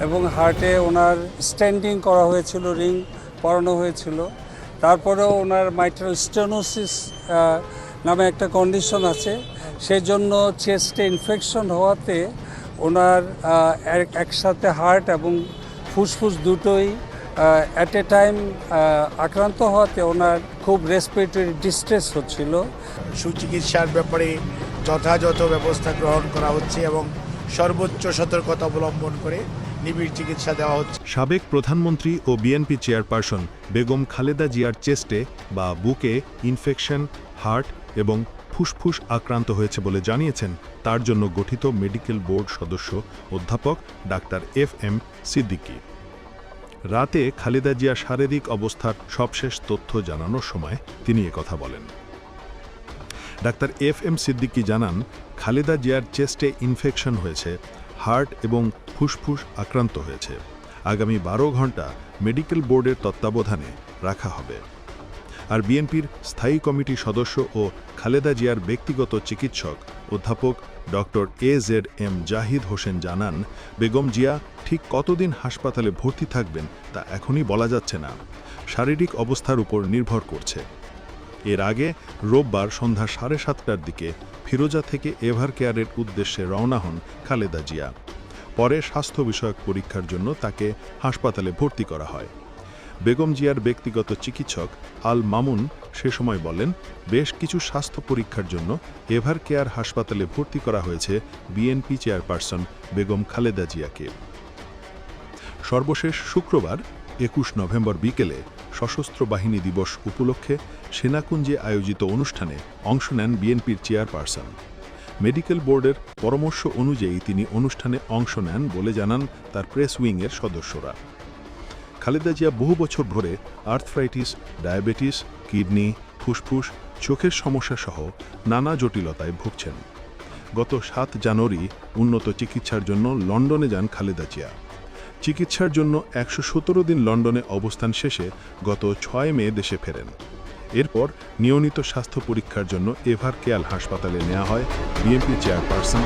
এবং হার্টে ওনার স্ট্যান্ডিং করা হয়েছিল, রিং পরানো হয়েছিল। তারপরেও ওনার মাইট্রাল স্টেনোসিস নামে একটা কন্ডিশন আছে। সেই জন্য চেস্টে ইনফেকশন হওয়াতে ওনার এক- একসাথে হার্ট এবং ফুসফুস দুটোই অ্যাট এ টাইম আক্রান্ত হওয়াতে ওনার খুব রেসপিরেটরি ডিস্ট্রেস হচ্ছিল। সুচিকিৎসার ব্যাপারে যথাযথ ব্যবস্থা গ্রহণ করা হচ্ছে এবং সর্বোচ্চ সতর্কতা অবলম্বন করে নিবিড় চিকিৎসা দেওয়া হচ্ছে। সাবেক প্রধানমন্ত্রী ও বিএনপি চেয়ারপারসন বেগম খালেদা জিয়ার চেস্টে বা বুকে ইনফেকশন, হার্ট এবং ফুসফুস আক্রান্ত হয়েছে বলে জানিয়েছেন তার জন্য গঠিত মেডিকেল বোর্ড সদস্য অধ্যাপক ডাক্তার এফ এম সিদ্দিকী। রাতে খালেদা জিয়ার শারীরিক অবস্থার সবশেষ তথ্য জানানোর সময় তিনি কথা বলেন। ডাক্তার এফ এম সিদ্দিকী জানান, খালেদা জিয়ার চেস্টে ইনফেকশন হয়েছে হার্ট এবং ফুসফুস আক্রান্ত হয়েছে। আগামী বারো ঘণ্টা মেডিকেল বোর্ডের তত্ত্বাবধানে রাখা হবে। আর বিএনপির স্থায়ী কমিটির সদস্য ও খালেদা জিয়ার ব্যক্তিগত চিকিৎসক অধ্যাপক doctor A Z M Zahid Hossain জানান, বেগম জিয়া ঠিক কতদিন হাসপাতালে ভর্তি থাকবেন তা এখনই বলা যাচ্ছে না। শারীরিক অবস্থার উপর নির্ভর করছে। এর আগে রোববার সন্ধ্যা সাড়ে সাতটার দিকে ফিরোজা থেকে এভার কেয়ারের উদ্দেশ্যে রওনা হন খালেদা জিয়া। পরে স্বাস্থ্য বিষয়ক পরীক্ষার জন্য তাকে হাসপাতালে ভর্তি করা হয়। বেগম জিয়ার ব্যক্তিগত চিকিৎসক আল মামুন সে সময় বলেন, বেশ কিছু স্বাস্থ্য পরীক্ষার জন্য এভার কেয়ার হাসপাতালে ভর্তি করা হয়েছে বিএনপি চেয়ারপারসন বেগম খালেদা জিয়াকে। সর্বশেষ শুক্রবার, একুশ নভেম্বর বিকেলে সশস্ত্র বাহিনী দিবস উপলক্ষে সেনাকুঞ্জে আয়োজিত অনুষ্ঠানে অংশ নেন বিএনপির চেয়ারপারসন। মেডিকেল বোর্ডের পরামর্শ অনুযায়ী তিনি অনুষ্ঠানে অংশ নেন বলে জানান তার প্রেস উইংয়ের সদস্যরা। খালেদা জিয়া বহু বছর ধরে আর্থ্রাইটিস, ডায়াবেটিস, কিডনি, ফুসফুস, চোখের সমস্যা সহ নানা জটিলতায় ভুগছেন। গত সাত জানুয়ারি উন্নত চিকিৎসার জন্য লন্ডনে যান খালেদা জিয়া। চিকিৎসার জন্য একশো সতেরো দিন লন্ডনে অবস্থান শেষে গত ছয় মে দেশে ফেরেন। এরপর নিয়মিত স্বাস্থ্য পরীক্ষার জন্য এভার কেয়াল হাসপাতালে নেওয়া হয় বিএনপি চেয়ারপারসন